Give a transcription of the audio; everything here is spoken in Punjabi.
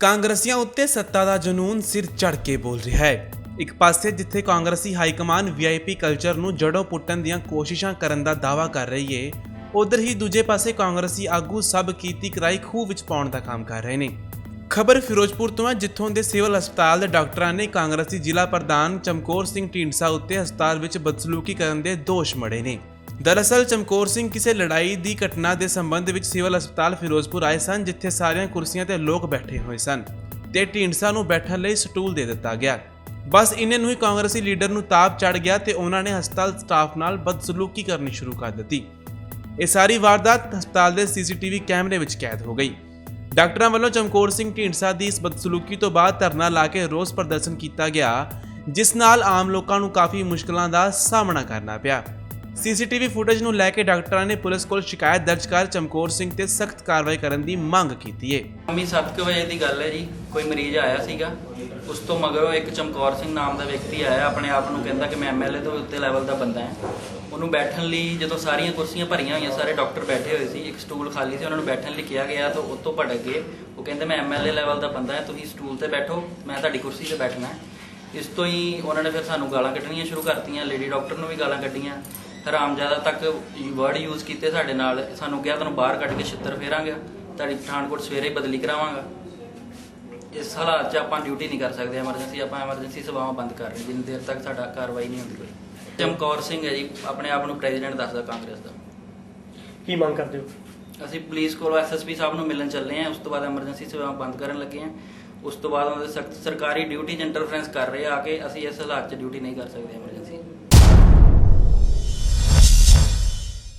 ਕਾਂਗਰਸੀਆਂ ਉੱਤੇ ਸੱਤਾ ਦਾ ਜਨੂਨ ਸਿਰ ਚੜ ਕੇ ਬੋਲ ਰਿਹਾ ਹੈ। ਇੱਕ ਪਾਸੇ ਜਿੱਥੇ ਕਾਂਗਰਸੀ ਹਾਈ ਹਾਈਕਮਾਨ ਵੀਆਈਪੀ ਕਲਚਰ ਨੂੰ ਜੜੋਂ ਪੁੱਟਣ ਦੀਆਂ ਕੋਸ਼ਿਸ਼ਾਂ ਕਰਨ ਦਾ ਦਾਅਵਾ ਕਰ ਰਹੀ ਏ, ਉਧਰ ਹੀ ਦੂਜੇ ਪਾਸੇ ਕਾਂਗਰਸੀ ਆਗੂ ਸਭ ਕੀਤੀ ਕਰਾਈ ਖੂਹ ਵਿੱਚ ਪਾਉਣ ਦਾ ਕੰਮ ਕਰ ਰਹੇ ਨੇ। ਖਬਰ ਫਿਰੋਜ਼ਪੁਰ ਤੋਂ ਹੈ ਜਿੱਥੋਂ ਦੇ ਸਿਵਲ ਹਸਪਤਾਲ ਦੇ ਡਾਕਟਰਾਂ ਨੇ ਕਾਂਗਰਸੀ ਜ਼ਿਲ੍ਹਾ ਪ੍ਰਧਾਨ ਚਮਕੌਰ ਸਿੰਘ ਢੀਂਡਸਾ ਉੱਤੇ ਹਸਪਤਾਲ ਵਿੱਚ ਬਦਸਲੂਕੀ ਕਰਨ ਦੇ ਦੋਸ਼ ਮੜੇ ਨੇ। ਦਰਅਸਲ ਚਮਕੌਰ ਸਿੰਘ ਕਿਸੇ ਲੜਾਈ ਦੀ ਘਟਨਾ ਦੇ ਸੰਬੰਧ ਵਿੱਚ ਸਿਵਲ ਹਸਪਤਾਲ ਫਿਰੋਜ਼ਪੁਰ ਆਏ ਸਨ, ਜਿੱਥੇ ਸਾਰੀਆਂ ਕੁਰਸੀਆਂ ਤੇ ਲੋਕ ਬੈਠੇ ਹੋਏ ਸਨ ਤੇ ਢੀਂਡਸਾ ਨੂੰ ਬੈਠਣ ਲਈ ਸਟੂਲ ਦੇ ਦਿੱਤਾ ਗਿਆ। ਬਸ ਇੰਨੇ ਨੂੰ ਹੀ ਕਾਂਗਰਸੀ ਲੀਡਰ ਨੂੰ ਤਾਪ ਚੜ ਗਿਆ ਤੇ ਉਹਨਾਂ ਨੇ ਹਸਪਤਾਲ ਸਟਾਫ ਨਾਲ ਬਦਸਲੂਕੀ ਕਰਨੀ ਸ਼ੁਰੂ ਕਰ ਦਿੱਤੀ। ਇਹ ਸਾਰੀ ਵਾਰਦਾਤ ਹਸਪਤਾਲ ਦੇ ਸੀਸੀਟੀਵੀ ਕੈਮਰੇ ਵਿੱਚ ਕੈਦ ਹੋ ਗਈ। ਡਾਕਟਰਾਂ ਵੱਲੋਂ ਚਮਕੌਰ ਸਿੰਘ ਢੀਂਡਸਾ ਦੀ ਇਸ ਬਦਸਲੂਕੀ ਤੋਂ ਬਾਅਦ ਧਰਨਾ ਲਾ ਕੇ ਰੋਸ ਪ੍ਰਦਰਸ਼ਨ ਕੀਤਾ ਗਿਆ, ਜਿਸ ਨਾਲ ਆਮ ਲੋਕਾਂ ਨੂੰ ਕਾਫੀ ਮੁਸ਼ਕਲਾਂ ਦਾ ਸਾਹਮਣਾ ਕਰਨਾ ਪਿਆ। ਸੀਸੀਟੀਵੀ ਫੁਟੇਜ ਨੂੰ ਲੈ ਕੇ ਡਾਕਟਰਾਂ ਨੇ ਪੁਲਿਸ ਕੋਲ ਸ਼ਿਕਾਇਤ ਦਰਜ ਕਰ ਚਮਕੌਰ ਸਿੰਘ ਤੇ ਸਖਤ ਕਾਰਵਾਈ ਕਰਨ ਦੀ ਮੰਗ ਕੀਤੀ ਹੈ। ਸ਼ਾਮੀ 7:00 ਵਜੇ ਦੀ ਗੱਲ ਹੈ ਜੀ, ਕੋਈ ਮਰੀਜ਼ ਆਇਆ ਸੀਗਾ। ਉਸ ਤੋਂ ਮਗਰੋਂ ਇੱਕ ਚਮਕੌਰ ਸਿੰਘ ਨਾਮ ਦਾ ਵਿਅਕਤੀ ਆਇਆ, ਆਪਣੇ ਆਪ ਨੂੰ ਕਹਿੰਦਾ ਕਿ ਮੈਂ ਐਮਐਲਏ ਤੋਂ ਉੱਤੇ ਲੈਵਲ ਦਾ ਬੰਦਾ ਹਾਂ। ਉਹਨੂੰ ਬੈਠਣ ਲਈ ਜਦੋਂ ਸਾਰੀਆਂ ਕੁਰਸੀਆਂ ਭਰੀਆਂ ਹੋਈਆਂ, ਸਾਰੇ ਡਾਕਟਰ ਬੈਠੇ ਹੋਏ ਸੀ, ਇੱਕ ਸਟੂਲ ਖਾਲੀ ਸੀ, ਉਹਨਾਂ ਨੂੰ ਬੈਠਣ ਲਈ ਕਿਹਾ ਗਿਆ ਤਾਂ ਉਹ ਤੋਂ ਭਟਕ ਗਏ। ਉਹ ਕਹਿੰਦੇ, ਮੈਂ ਐਮਐਲਏ ਲੈਵਲ ਦਾ ਬੰਦਾ ਹਾਂ, ਤੁਸੀਂ ਸਟੂਲ ਤੇ ਬੈਠੋ, ਮੈਂ ਤੁਹਾਡੀ ਕੁਰਸੀ ਤੇ ਬੈਠਣਾ ਹੈ। ਇਸ ਤੋਂ ਹੀ ਉਹਨਾਂ ਨੇ ਫਿਰ ਸਾਨੂੰ ਗਾਲਾਂ ਕੱਢਣੀਆਂ ਸ਼ੁਰੂ ਕਰਤੀਆਂ ਲੇਡੀ ਡਾਕਟਰ ਨੂੰ ਵੀ ਗਾਲਾਂ ਕੱਢੀਆਂ। ਹਰਾਮਜ਼ਾਦਾ ਤੱਕ ਵਰਡ ਯੂਜ਼ ਕੀਤੇ ਸਾਡੇ ਨਾਲ। ਸਾਨੂੰ ਕਿਹਾ ਤੁਹਾਨੂੰ ਬਾਹਰ ਕੱਢ ਕੇ ਛਿੱਤਰ ਫੇਰਾਂਗੇ। ਤੁਹਾਡੀ ਪਠਾਨਕੋਟ ਸਵੇਰੇ ਹੀ ਬਦਲੀ ਕਰਾਵਾਂਗਾ। ਇਸ ਹਾਲਾਤ 'ਚ ਆਪਾਂ ਡਿਊਟੀ ਨਹੀਂ ਕਰ ਸਕਦੇ ਐਮਰਜੈਂਸੀ ਆਪਾਂ ਐਮਰਜੈਂਸੀ ਸੇਵਾਵਾਂ ਬੰਦ ਕਰ ਰਹੇ ਜਿੰਨੀ ਦੇਰ ਤੱਕ ਸਾਡਾ ਕਾਰਵਾਈ ਨਹੀਂ ਹੁੰਦੀ ਕੋਈ। ਚਮਕੌਰ ਸਿੰਘ ਹੈ ਜੀ ਆਪਣੇ ਆਪ ਨੂੰ ਪ੍ਰੈਜ਼ੀਡੈਂਟ ਦੱਸਦਾ ਕਾਂਗਰਸ ਦਾ। ਕੀ ਮੰਗ ਕਰਦੇ ਹੋ? ਅਸੀਂ ਪੁਲਿਸ ਕੋਲੋਂ ਐਸਐਸਪੀ ਸਾਹਿਬ ਨੂੰ ਮਿਲਣ ਚੱਲੇ ਹਾਂ। ਉਸ ਤੋਂ ਬਾਅਦ ਐਮਰਜੈਂਸੀ ਸੇਵਾਵਾਂ ਬੰਦ ਕਰਨ ਲੱਗੇ ਹਾਂ। ਉਸ ਤੋਂ ਬਾਅਦ ਉਹਨਾਂ ਦੇ ਸਖਤ ਸਰਕਾਰੀ ਡਿਊਟੀ 'ਚ ਇੰਟਰਫੇਰੈਂਸ ਕਰ ਰਹੇ ਆ ਕਿ ਅਸੀਂ ਇਸ ਹਾਲਾਤ 'ਚ ਡਿਊਟੀ ਨਹੀਂ ਕਰ ਸਕਦੇ ਐਮਰਜੈਂਸੀ